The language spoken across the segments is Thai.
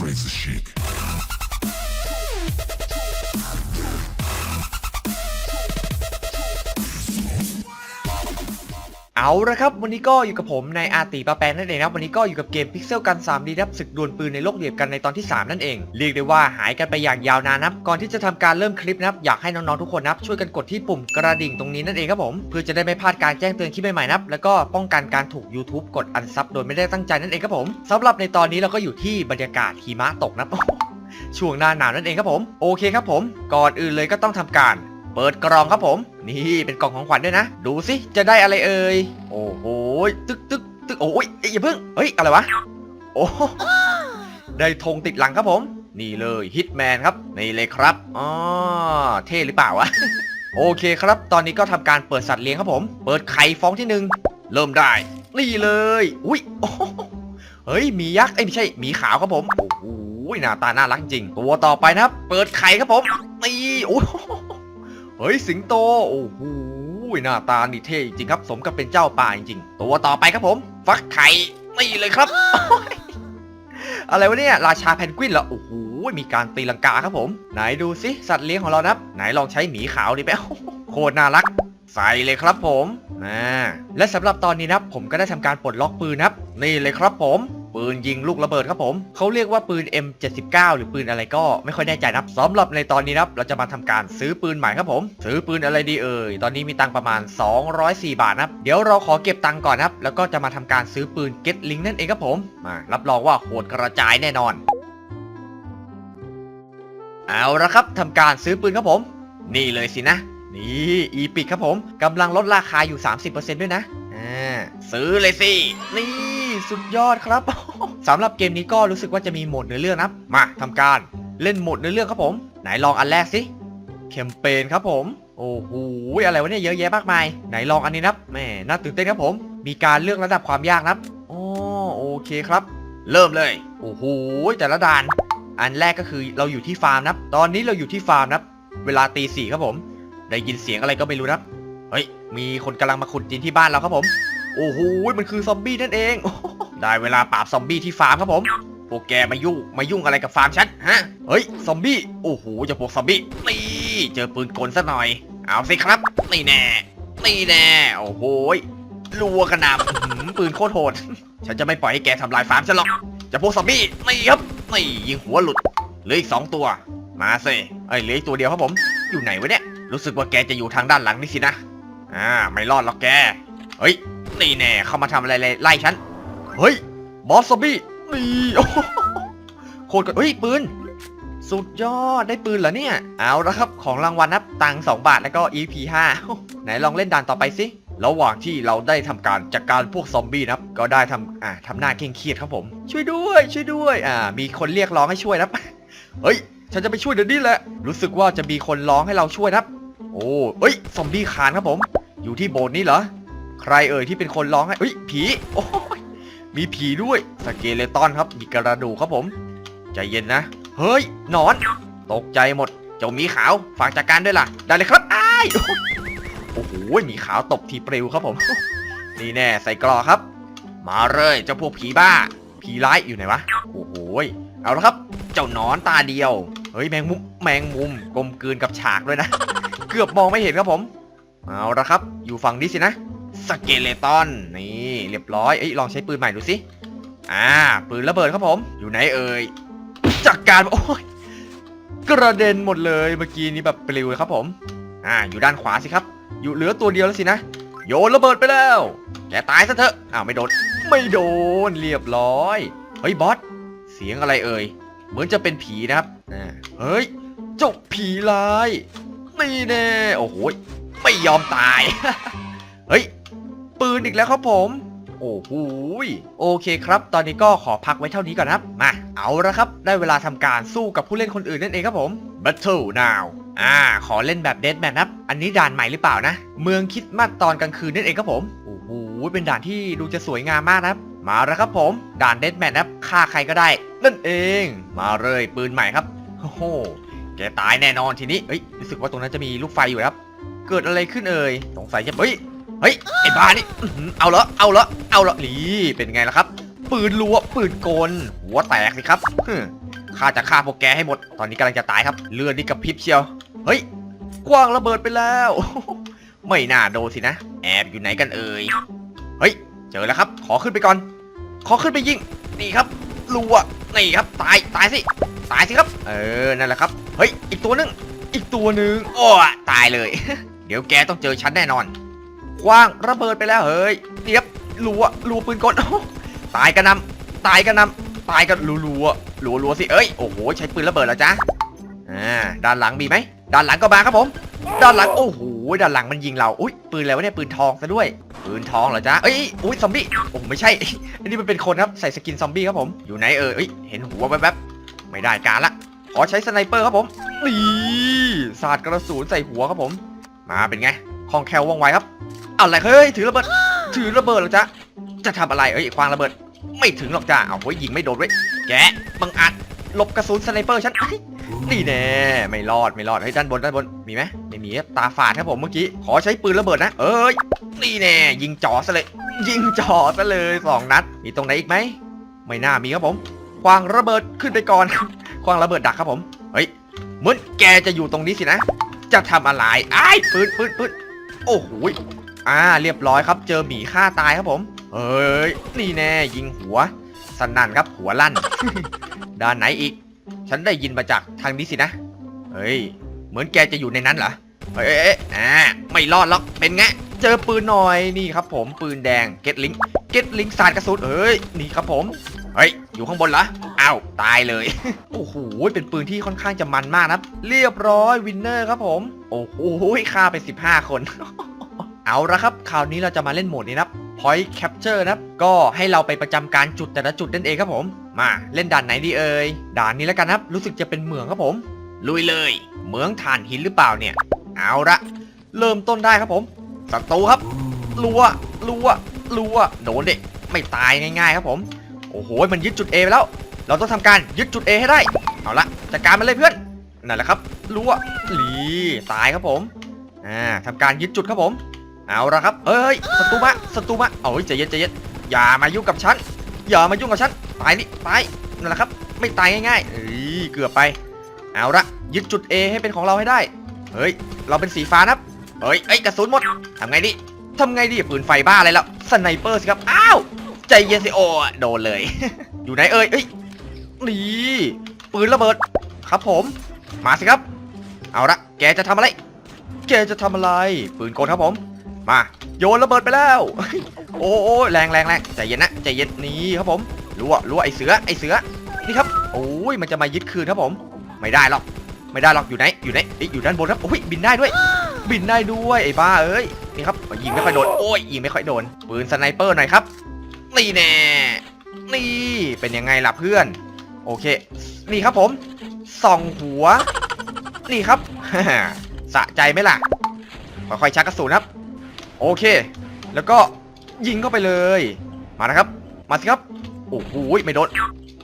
crazy chic. เอาละครับ วันนี้ก็อยู่กับผมในอาตีปาแปนนั่นเองนะครับวันนี้ก็อยู่กับเกมพิกเซลกัน 3D ครับศึกดวลปืนในโลกเดียบกันในตอนที่ 3 นั่นเอง เรียกได้ว่าหายกันไปอย่างยาวนานนะครับก่อนที่จะทำการเริ่มคลิปนะอยากให้น้องๆทุกคนนับช่วยกันกดที่ปุ่มกระดิ่งตรงนี้นั่นเองครับผมเพื่อจะได้ไม่พลาดการแจ้งเตือนคลิปใหม่ๆนะครับแล้วก็ป้องกันการถูก YouTube กดอันซับโดยไม่ได้ตั้งใจนั่นเองครับผมสำหรับในตอนนี้เราก็อยู่ที่บรรยากาศหิมะตกนะช่วงหน้าหนาวนั่นเองครับผมโอเคครับผม ก่อนอื่นเลยก็ต้องทำการ เปิดกล่องครับผม นี่เป็นกล่องของขวัญด้วยนะ ดูสิจะได้อะไรเอ่ย โอ้โห ตึกตึกตึกโอ้ยอย่าเพิ่ง เฮ้ย อะไรวะ โอ้ได้ธงติดหลังครับผม นี่เลยฮิตแมนครับ นี่เลยครับ อ๋อ เท่หรือเปล่าวะ โอเคครับ ตอนนี้ก็ทำการเปิดสัตว์เลี้ยงครับผม เปิดไข่ฟองที่หนึ่ง เริ่มได้ นี่เลย อุ้ยโอ้เฮ้ย มียักษ์ เอ้ยไม่ใช่ มีขาวครับผม โอ้โหหน้าตาน่ารักจริง ตัวต่อไปนะครับ เปิดไข่ครับผม นี่ โอ้ เฮ้ยสิงโต โอ้โหหน้าตานี่เท่จริงครับ สมกับเป็นเจ้าป่าจริงๆตัวต่อไปครับผม ฟักไข่นี่เลยครับ อะไรวะเนี่ยราชาแพนกวินเหรอโอ้โหมีการตีลังกาครับผม ไหนดูสิสัตว์เลี้ยงของเรานะครับไหนลองใช้หมีขาวดิแป๊โคตรน่ารักใส่เลยครับผมนะและสำหรับตอนนี้นะครับผมก็ได้ทำการปลดล็อกปืนนะครับ นี่เลยครับผม ปืนยิงลูกระเบิดครับผมเขาเรียกว่าปืน M79 หรือปืนอะไรก็ไม่ค่อยแน่ใจนะครับสำหรับในตอนนี้นะครับเราจะมาทำการซื้อปืนใหม่ครับผมซื้อปืนอะไรดีเอ่ยตอนนี้มีตังประมาณ 204 บาทนะครับเดี๋ยวเราขอเก็บตังก่อนนะครับ แล้วก็จะมาทำการซื้อปืน Get Link นั่นเองครับผมมารับรองว่าโหดกระจายแน่นอน เอาละครับทำการซื้อปืนครับผม นี่เลยสินะ นี่อีพิกครับผมกำลังลดราคาอยู่ 30%ด้วยนะอ่าซื้อเลยสินี่ สุดยอดครับสำหรับเกมนี้ก็รู้สึกว่าจะมีโหมดเนื้อเรื่องนะมาทำการเล่นโหมดเนื้อเรื่องครับผม ไหนลองอันแรกสิแคมเปญครับผม โอ้โหอะไรวะเนี่ยเยอะแยะมากมาย ไหนลองอันนี้นะแหม่น่าตื่นเต้นครับผม มีการเลือกระดับความยากนะโอ้โอเคครับ เริ่มเลย โอ้โหแต่ละด่าน อันแรกก็คือเราอยู่ที่ฟาร์มนะตอนนี้เราอยู่ที่ฟาร์มนะเวลาตีสี่ครับผม ได้ยินเสียงอะไรก็ไม่รู้นะเฮ้ยมีคนกำลังมาขุดดินที่บ้านเราครับผม โอ้โหมันคือซอมบี้นั่นเอง ได้เวลาปราบซอมบี้ที่ฟาร์มครับผมพวกแกมายุ่งมายุ่งอะไรกับฟาร์มฉันฮะเฮ้ยซอมบี้โอ้โหเจะพวกซอมบี้นี่เจอปืนกลซะหน่อย เอาสิครับนี่แน่นี่แน่โอ้โหรัวกระหน่ำปืนโคตรโหด ฉันจะไม่ปล่อยให้แกทำลายฟาร์มฉันหรอกเจะพวกซอมบี้นี่ครับนี่ยิงหัวหลุดเหลืออีกสองตัว มาสิเอ้ยเหลืออีกตัวเดียวครับผม อยู่ไหนวะเนี่ยรู้สึกว่าแกจะอยู่ทางด้านหลังนี่สินะอ่าไม่รอดหรอกแกเฮ้ย นี่แน่เข้ามาทำอะไรไล่ฉัน เฮ้ย บอสซอมบี้นี่โอ้โหคตรกระเฮ้ย ปืน สุดยอดได้ปืนเหรอเนี่ย เอาละครับของรางวัลนับตังค์2บาทแล้วก็ EP 5ไหนลองเล่นด่านต่อไปสิ ระหว่างที่เราได้ทำการจัดการพวกซอมบี้นะครับ ก็ได้ทำอ่าทำหน้าเคร่งเครียดครับผม ช่วยด้วย ช่วยด้วย อ่า มีคนเรียกร้องให้ช่วยนะครับ เฮ้ย ฉันจะไปช่วยเดี๋ยวนี้แหละ รู้สึกว่าจะมีคนร้องให้เราช่วยนะครับ โอ้เอ้ย ซอมบี้คานครับผม อยู่ที่โบสถ์นี่เหรอ ใครเอ่ยที่เป็นคนร้องให้เฮ้ยผีโอ้ยมีผีด้วยสเกเลตอนครับมีกระดูกครับผม ใจเย็นนะ เฮ้ยนอน ตกใจหมด เจ้ามีขาวฝากจัดการด้วยล่ะ ได้เลยครับอ้ายโอ้โหมีขาวตบทีปลิวครับผม นี่แน่ใส่กรอครับ มาเลยเจ้าพวกผีบ้า ผีร้ายอยู่ไหนวะโอ้โหเอาละครับ เจ้านอนตาเดียวเฮ้ยแมงมุมแมงมุมกลมกลืนกับฉากด้วยนะ เกือบมองไม่เห็นครับผม เอาละครับ อยู่ฝั่งนี้สินะ สเกเลตอนนี่เรียบร้อยเอ้ยลองใช้ปืนใหม่ดูสิอ่าปืนระเบิดครับผม อยู่ไหนเอ่ยจัดการโอ้ยกระเด็นหมดเลยเมื่อกี้นี้แบบปลิวเลยครับผม อ่าอยู่ด้านขวาสิครับ อยู่เหลือตัวเดียวแล้วสินะ โยนระเบิดไปแล้ว แกตายซะเถอะอ้าวไม่โดน ไม่โดนเรียบร้อย เฮ้ยบอสเสียงอะไรเอ่ยเหมือนจะเป็นผีนะครับอ่าเฮ้ยเจ้าผีลายนี่แน่โอ้โหไม่ยอมตาย เฮ้ย ปืนอีกแล้วครับผม โอ้โหยโอเคครับ ตอนนี้ก็ขอพักไว้เท่านี้ก่อนนะครับ มา เอาละครับ ได้เวลาทำการสู้กับผู้เล่นคนอื่นนั่นเองครับผม Battle now อ่า ขอเล่นแบบ Dead Man นะครับ อันนี้ด่านใหม่หรือเปล่านะ เมืองคริดมัดตอนกลางคืนนั่นเองครับผม โอ้โห เป็นด่านที่ดูจะสวยงามมากนะครับ มาแล้วครับผม ด่าน Dead Man นะครับ ฆ่าใครก็ได้ นั่นเอง มาเลยปืนใหม่ครับ โอ้โห แกตายแน่นอนทีนี้ เฮ้ย รู้สึกว่าตรงนั้นจะมีลูกไฟอยู่ครับ เกิดอะไรขึ้นเอ่ย สงสัยจะ เฮ้ย เฮ้ยไอ้บ้านี่อื้อหือเอาละเอาละเอาละนี่เป็นไงล่ะครับ ปืนรัวปืนกลหัวแตกสิครับฮึข้าจะฆ่าพวกแกให้หมด ตอนนี้กำลังจะตายครับ เลือดนี่กระพริบเชียว เฮ้ยกว้างระเบิดไปแล้ว ไม่น่าโดนสินะ แอบอยู่ไหนกันเอ่ยเฮ้ย เจอแล้วครับ ขอขึ้นไปก่อน ขอขึ้นไปยิงนี่ครับรัวนี่ครับ ตายตายสิตายสิครับ เออนั่นแหละครับเฮ้ยอีกตัวหนึงอีกตัวหนึ่งโอ้ตายเลย เดี๋ยวแกต้องเจอฉันแน่นอน คว้างระเบิดไปแล้วเฮ้ยเรียบรัวรัวปืนกลโอ้ตายกันนำตายกันนำตายกันรัวรัวรัวรัวสิเอ้ยโอ้โหใช้ปืนระเบิดแล้วจ้ะอ่าด้านหลังมีไหมด้านหลังก็มาครับผม ด้านหลังโอ้โหด้านหลังมันยิงเราอุ้ยปืนอะไรวะเนี่ยปืนทองซะด้วย ปืนทองเหรอจ๊ะเอ้ยอุ้ยซอมบี้โอ้ไม่ใช่อันนี้มันเป็นคนครับใส่สกินซอมบี้ครับผมอยู่ไหนเออเอ้ยเห็นหัวแวบๆไม่ได้การละขอใช้สไนเปอร์ครับผมนี่สาดกระสุนใส่หัวครับผม มาเป็นไงคล่องแคล่วว่องไวครับ อะไรเฮ้ยถือระเบิดถือระเบิดเหรอจ๊ะจะทำอะไรเอ้ยควางระเบิด ไม่ถึงหรอกจ้าเอาไว้ยิงไม่โดนเว้ยแกบังอาจหลบกระสุนสไนเปอร์ฉันนี่แน่ไม่รอดไม่รอดเฮ้ยด้านบนด้านบนมีไหมไม่มีตาฝาดครับผมเมื่อกี้ขอใช้ปืนระเบิดนะ เอ้ยนี่แน่ยิงจ่อซะเลย ยิงจ่อซะเลยสองนัด มีตรงไหนอีกไหมไม่น่ามีครับผม ควางระเบิดขึ้นไปก่อนควางระเบิดดักครับผมเฮ้ยเหมือนแกจะอยู่ตรงนี้สินะ จะทำอะไรไอ้ปืนปืนปืนโอ้โหย อ่าเรียบร้อยครับ เจอหมีฆ่าตายครับผม เอ้ยนี่แน่ยิงหัว สนั่นครับหัวลั่น ด้านไหนอีก ฉันได้ยินมาจากทางนี้สินะ เฮ้ย เหมือนแกจะอยู่ในนั้นเหรอ เฮ้ยเอ๊ะอ่าไม่รอดหรอกเป็นไงเจอปืนหน่อยนี่ครับผมปืนแดงเก็ตลิงเก็ตลิงสาดกระสุนเอ้ยนี่ครับผมเฮ้ยอยู่ข้างบนเหรออ้าวตายเลย โอ้โหเป็นปืนที่ค่อนข้างจะมันมากนะเรียบร้อยวินเนอร์ครับผม โอ้โหฆ่าไป 15 คน เอาละครับคราวนี้เราจะมาเล่นโหมดนี้นะครับ Point Capture นะครับ ก็ให้เราไปประจำการจุดแต่ละจุดนั่นเองครับผม มาเล่นด่านไหนดีเอ่ยด่านนี้แล้วกันนะครับ รู้สึกจะเป็นเหมืองครับผม ลุยเลย เหมืองถ่านหินหรือเปล่าเนี่ย เอาละเริ่มต้นได้ครับผมศัตรูครับรัวรัวรัวโดนเด็กไม่ตายง่ายๆ ครับผม โอ้โหมันยึดจุด A ไปแล้ว เราต้องทำการยึดจุด A ให้ได้ เอาละจัดการมันเลยเพื่อนนั่นแหละครับรัวหลีตายครับผมอ่าทำการยึดจุดครับผม เอาละครับ เอ้ยศัตรูมาศัตรูมาเอ้ยใจเย็นใจเย็นอย่ามายุ่งกับฉัน อย่ามายุ่งกับฉัน ตายนี่ตายนั่นแหละครับ ไม่ตายง่ายๆเอ้ยเกือบไป เอาละยึดจุด A ให้เป็นของเราให้ได้ เฮ้ย เราเป็นสีฟ้านะเฮ้ยเอ้ยกระสุนหมดทำไงดีทำไงดีปืนไฟบ้าอะไรแล้วสไนเปอร์สิครับ อ้าว ใจเย็นสิโอโดนเลย อยู่ไหนเอ่ยเอ้ยนี่ปืนระเบิด ครับผม มาสิครับ เอาละแกจะทำอะไร แกจะทำอะไร ปืนกลครับผม มาโยนระเบิดไปแล้ว โอ้โอ้แรงแรงแรงใจเย็นนะใจเย็นนี่ครับผมรัวรัวไอเสือไอเสือนี่ครับโอ้ยมันจะมายึดคืนครับผม ไม่ได้หรอกไม่ได้หรอกอยู่ไหนอยู่ไหนอ้ยอยู่ด้านบนครับโอ้ยบินได้ด้วย บินได้ด้วยไอ้บ้าเอ้ยนี่ครับยิงไม่ค่อยโดนโอ้ยยิงไม่ค่อยโดนปืนสไนเปอร์หน่อยครับนี่แน่นี่เป็นยังไงล่ะเพื่อน โอเค นี่ครับผมส่องหัว นี่ครับสะใจไหมล่ะค่อยๆชักกระสุนครับ โอเค แล้วก็ยิงเข้าไปเลย มานะครับ มาสิครับ โอ้โหไม่โดน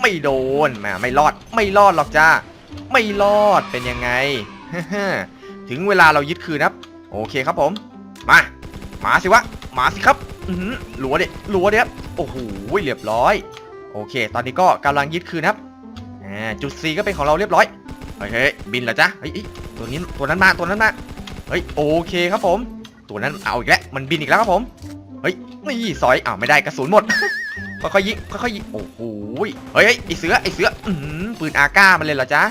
ไม่โดนแหมไม่รอด ไม่รอดหรอกจ้า ไม่รอด เป็นยังไง ถึงเวลาเรายึดคืนครับ โอเคครับผม มา มาสิวะ มาสิครับอือหือหลัวเด็ดหลัวเด็ดโอ้โหเรียบร้อย โอเค ตอนนี้ก็กำลังยึดคืนครับจุด C ก็เป็นของเราเรียบร้อย เฮ้ยเฮ้ยบินเหรอจ๊ะเฮ้ยเฮ้ยตัวนี้ตัวนั้นมาตัวนั้นมา เฮ้ยโอเคครับผม ตัวนั้นเอาอีกแล้วมันบินอีกแล้วครับผมเฮ้ยนี่สอยอ้าวไม่ได้กระสุนหมดค่อยๆยิงค่อยๆยิงโอ้โหเฮ้ยเฮ้ยไอเสือไอเสืออืปืนอาก้ามันเลยเหรอจ๊ะ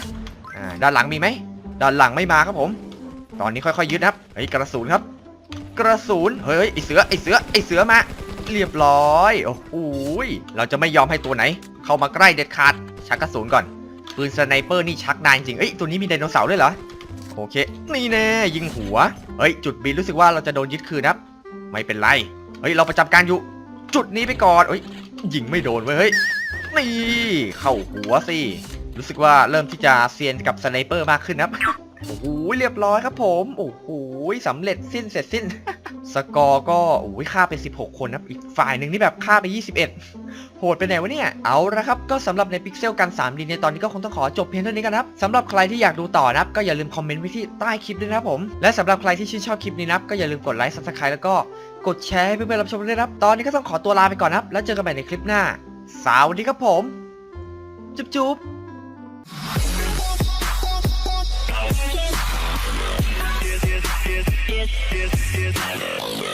อ่าด้านหลังมีไหมด้านหลังไม่มาครับผม ตอนนี้ค่อยๆยึดนะครับเฮ้ยกระสุนครับ กระสุนเฮ้ยไอเสือไอเสือไอเสือมา เรียบร้อยโอ้โหยเราจะไม่ยอมให้ตัวไหน เข้ามาใกล้เด็ดขาดชักกระสุนก่อนปืนสไนเปอร์นี่ชักนานจริงเอ้ยตัวนี้มีไดโนเสาร์ด้วยเหรอ โอเค นี่แน่ยิงหัว เฮ้ย จุดบินรู้สึกว่าเราจะโดนยึดคืนนะครับ ไม่เป็นไร เฮ้ย เราประจำการอยู่ จุดนี้ไปก่อนเฮ้ย ยิงไม่โดนเว้ย เฮ้ย นี่ เข้าหัวสิ รู้สึกว่าเริ่มที่จะเซียนกับสไนเปอร์มากขึ้นนะครับ โอ้โห เรียบร้อยครับผม โอ้โหสำเร็จสิ้นเสร็จสิ้น สกอร์ก็โอ้ยฆ่าไป 16 คนนะอีกฝ่ายหนึ่งนี่แบบฆ่าไป 21 โหดไปไหนวะเนี่ย เอาละครับ ก็สำหรับในพิกเซลกัน 3D ในตอนนี้ก็คงต้องขอจบเพียงเท่านี้กันนะครับสำหรับใครที่อยากดูต่อนะครับ ก็อย่าลืมคอมเมนต์ไว้ที่ใต้คลิปด้วยนะครับผม และสำหรับใครที่ชื่นชอบคลิปนี้นะครับ ก็อย่าลืมกดไลค์ subscribe แล้วก็กดแชร์ให้เพื่อนๆรับชมด้วยนะครับ ตอนนี้ก็ต้องขอตัวลาไปก่อนนะครับ แล้วเจอกันใหม่ในคลิปหน้า สวัสดีครับผม จุ๊บจุ๊บ this, this.